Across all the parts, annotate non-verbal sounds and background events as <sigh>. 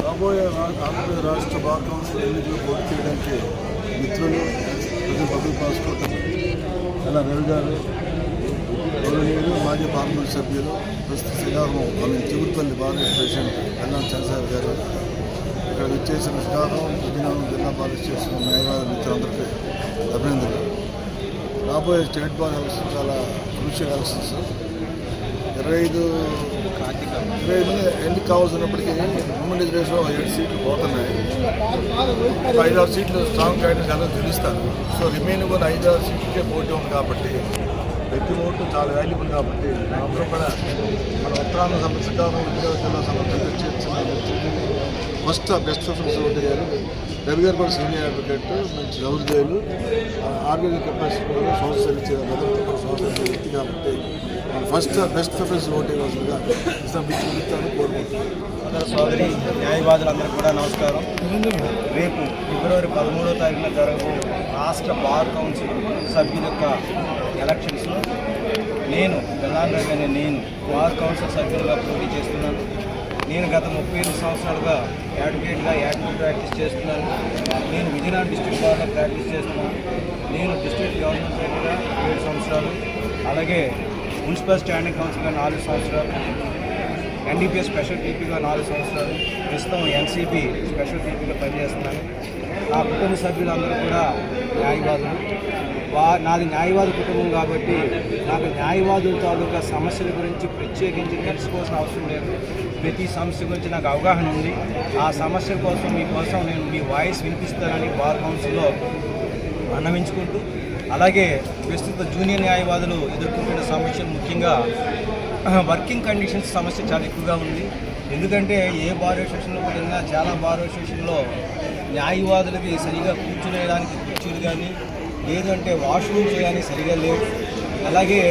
రాబోయే ఆంధ్రప్రదేశ్ రాష్ట్ర bar council ఎన్నికలు పోటీ చేయడానికి మిత్రులు ప్రతి పబ్లిక్ ప్రాసిక్యూటర్ అలా రవి గారు గౌరవనీయులు మాజీ పార్లమెంట్ సభ్యులు ప్రస్తుత శ్రీకాకుళం మన చిగురుపల్లి బార్ ప్రెసిడెంట్ కళ్యాణ్ చంద్రశేఖర్ గారు ఇక్కడ విచ్చేసిన శ్రీకాకుళం విజయనగరం జిల్లా పాలిస్ చేసిన న్యాయవాద మిత్రులందరికీ అభినందనలు. రాబోయే స్టేట్ బార్ ఎలక్షన్ చాలా కృషి క్రూషియల్ సార్ ఇరవై ఐదు ఇరవై ఐదు ఎన్నిక కావాల్సినప్పటికీ ఉమ్మడి రిజర్వేషన్ ఒక ఏడు సీట్లు పోతున్నాయి. ఐదు ఆరు సీట్లు స్ట్రాంగ్ క్యాండిడేట్ ఎలా తెలుస్తారు సో రిమైనింగ్ కూడా ఐదు ఆరు సీట్లకే పోటీ ఉంది కాబట్టి ప్రతి ఓటు చాలా వాల్యుబుల్ కాబట్టి అందరూ కూడా మన ఉత్తరాంధ్ర సమస్య శ్రీకాకుళం విజయనగరం జిల్లా సమస్య ఫస్ట్ బెస్ట్ ఆఫీస్ ఓటు గారు కూడా సీనియర్ అడ్వకేట్ మంచి గౌరవదేయులు ఆర్గనైజ్ కెపాసిటీ కూడా సోషల్ సర్వీస్ భద్రత సోషల్ సర్వీస్ వ్యక్తి కాబట్టి ఫస్ట్ బెస్ట్ ప్రిఫరెన్స్ ఓటింగ్ వస్తుందిగా ఇస్తాను కోరుకుంటున్నాను. సోదరి న్యాయవాదులందరికీ కూడా నమస్కారం. రేపు ఫిబ్రవరి పదమూడో తారీఖున జరగబో రాష్ట్ర బార్ కౌన్సిల్ సభ్యుల యొక్క ఎలక్షన్స్లో నేను బెల్లాండ్రవి నేను బార్ కౌన్సిల్ సభ్యులుగా పోటీ చేస్తున్నాను. నేను గత ముప్పై ఎనిమిది సంవత్సరాలుగా అడ్వకేట్గా యాడ్మిట్ ప్రాక్టీస్ చేస్తున్నాను. నేను విజయనగరం డిస్ట్రిక్ట్ బార్లో ప్రాక్టీస్ చేస్తున్నాను. నేను డిస్ట్రిక్ట్ గవర్నమెంట్ సెక్రటరీగా ఏడు సంవత్సరాలు అలాగే మున్సిపల్ స్టాండింగ్ కౌన్సిల్గా నాలుగు సంవత్సరాలు ఎన్డీపీఎస్ స్పెషల్ టీపీగా నాలుగు సంవత్సరాలు ప్రస్తుతం ఎన్సీపీ స్పెషల్ టీపీగా పనిచేస్తున్నాను. నా కుటుంబ సభ్యులందరూ కూడా న్యాయవాదులు. వా నాది న్యాయవాద కుటుంబం కాబట్టి నాకు న్యాయవాదుల తాలూకా సమస్యల గురించి ప్రత్యేకించి తెలుసుకోవాల్సిన అవసరం లేదు. ప్రతి సమస్య గురించి నాకు అవగాహన ఉంది. ఆ సమస్య కోసం మీకోసం నేను మీ వాయిస్ వినిపిస్తానని బార్ కౌన్సిల్లో అన్నవించుకుంటూ అలాగే ప్రస్తుత జూనియర్ న్యాయవాదులు ఎదుర్కొంటున్న సమస్యలు ముఖ్యంగా <clears throat> వర్కింగ్ కండిషన్స్ సమస్య చాలా ఎక్కువగా ఉంది. ఎందుకంటే ఏ బార్ అసోసియేషన్లో వెళ్ళినా చాలా బార్ అసోసియేషన్లో న్యాయవాదులకి సరిగా కూర్చునేయడానికి కుర్చీలు కానీ లేదంటే వాష్రూమ్స్ కానీ సరిగా లేవు. అలాగే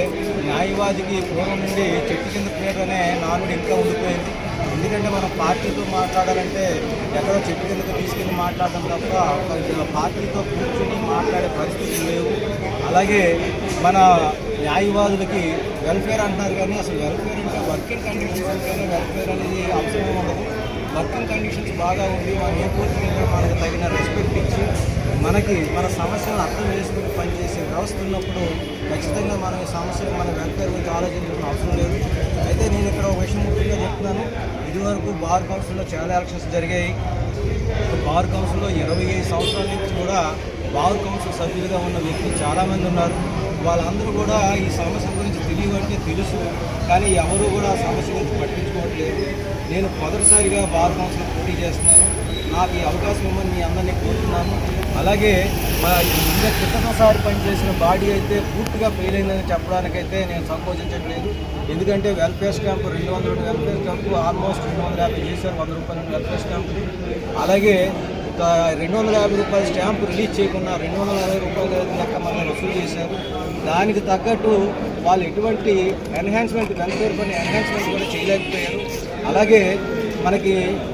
న్యాయవాదికి పూర్వం నుండి చెట్టు కింద పేరునే నానుడు ఇంకా ఉండిపోయింది. ఎందుకంటే మనం పార్టీతో మాట్లాడాలంటే ఎక్కడో చెట్టు కిందకు తీసుకెళ్ళి మాట్లాడడం తప్ప కొంచెం పార్టీతో కూర్చొని మాట్లాడే పరిస్థితులు లేవు. అలాగే మన న్యాయవాదులకి వెల్ఫేర్ అంటున్నారు కానీ అసలు వెల్ఫేర్ అంటే వర్కింగ్ కండిషన్స్ ఉంటేనే వెల్ఫేర్ అనేది అవసరం ఉండదు. వర్కింగ్ కండిషన్స్ బాగా ఉండి మనం ఏ కోర్టు మనకు తగిన రెస్పెక్ట్ ఇచ్చి మనకి మన సమస్యలను అర్థం చేసుకుని పనిచేసే వ్యవస్థ ఉన్నప్పుడు ఖచ్చితంగా మనం ఈ సమస్యలు మన వెల్ఫేర్ గురించి ఆలోచించడం అవసరం లేదు. అయితే నేను ఇక్కడ ఒక విషయం ముఖ్యంగా చెప్తున్నాను. ఇదివరకు బార్ కౌన్సిల్లో చాలా ఎలక్షన్స్ జరిగాయి. బార్ కౌన్సిల్లో ఇరవై ఐదు సంవత్సరాల నుంచి కూడా బార్ కౌన్సిల్ సభ్యులుగా ఉన్న వ్యక్తులు చాలామంది ఉన్నారు. వాళ్ళందరూ కూడా ఈ సమస్య గురించి తెలియవంటే తెలుసు. కానీ ఎవరు కూడా ఆ సమస్య గురించి పట్టించుకోవట్లేదు. నేను మొదటిసారిగా బార్ కౌన్సిల్ పోటీ చేస్తున్నాను. నాకు ఈ అవకాశం ఇవ్వమని మీ అందరినీ కోరుతున్నాను. అలాగే మా ఇంకా క్రితసారి పనిచేసిన బాడీ అయితే పూర్తిగా ఫెయిల్ అయిందని చెప్పడానికైతే నేను సంకోచించట్లేదు. ఎందుకంటే వెల్ఫేర్ స్టాంపు రెండు వందల వెల్ఫేర్ స్టాంపు ఆల్మోస్ట్ రెండు వందల యాభై చేశారు వంద రూపాయల వెల్ఫేర్ స్టాంపు అలాగే రెండు వందల యాభై రూపాయల స్టాంపు రిలీజ్ చేయకుండా రెండు వందల యాభై రూపాయలు లెక్క మనం వసూలు చేశారు దానికి తగ్గట్టు వాళ్ళు ఎటువంటి ఎన్హాన్స్మెంట్ వెల్ఫేర్ పని ఎన్హాన్స్మెంట్ కూడా చేయలేకపోయారు. అలాగే మనకి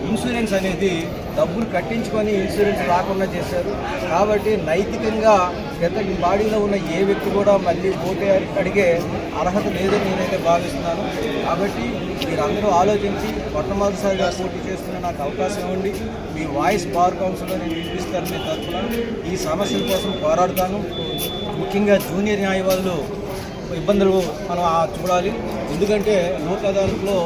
ఇన్సూరెన్స్ అనేది డబ్బులు కట్టించుకొని ఇన్సూరెన్స్ రాకుండా చేశారు. కాబట్టి నైతికంగా గత బాడీలో ఉన్న ఏ వ్యక్తి కూడా మళ్ళీ ఓటే అడిగే అర్హత లేదని నేనైతే భావిస్తున్నాను. కాబట్టి మీరందరూ ఆలోచించి మొట్టమొదటిసారిగా పోటీ చేస్తున్న నాకు అవకాశం ఇవ్వండి. మీ వాయిస్ బార్ కౌన్సిల్లో నేను వినిపిస్తాను మీ తరఫున. ఈ సమస్యల కోసం పోరాడతాను. ముఖ్యంగా జూనియర్ న్యాయవాదులు ఇబ్బందులు మనం చూడాలి. ఎందుకంటే లోక్ అదాలత్లో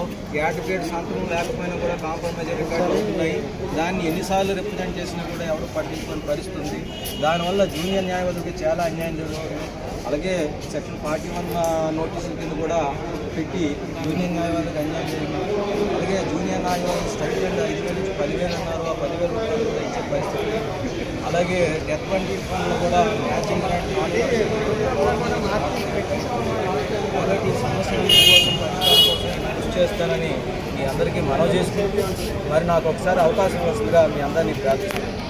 అడ్వకేట్ సంతకం లేకపోయినా కూడా కాంప్రమైజ్ రికార్డులు వస్తున్నాయి. దాన్ని ఎన్నిసార్లు రిప్రజెంట్ చేసినా కూడా ఎవరు పట్టించుకొని పరిస్థితుంది. దానివల్ల జూనియర్ న్యాయవాదులకి చాలా అన్యాయం జరుగుతుంది. అలాగే సెక్షన్ ఫార్టీ వన్ నోటీసుల కింద కూడా పెట్టి జూనియర్ న్యాయవాదులకు అన్యాయం జరిగింది. అలాగే జూనియర్ న్యాయవాదులు స్టైపెండ్ ఐదు వేల నుంచి పదివేలు అన్నారు. ఆ పదివేల రూపాయలు కూడా ఇచ్చే పరిస్థితి అలాగే డెత్ బండి ఫండ్లు కూడా మ్యాచింగ్ గ్రాంట్ కాబట్టి ఈ సమస్యల కృషి చేస్తానని మీ అందరికీ మనవి చేసుకుంటూ మరి నాకు ఒకసారి అవకాశం వస్తుందిగా మీ అందరినీ ప్రార్థిస్తున్నాను.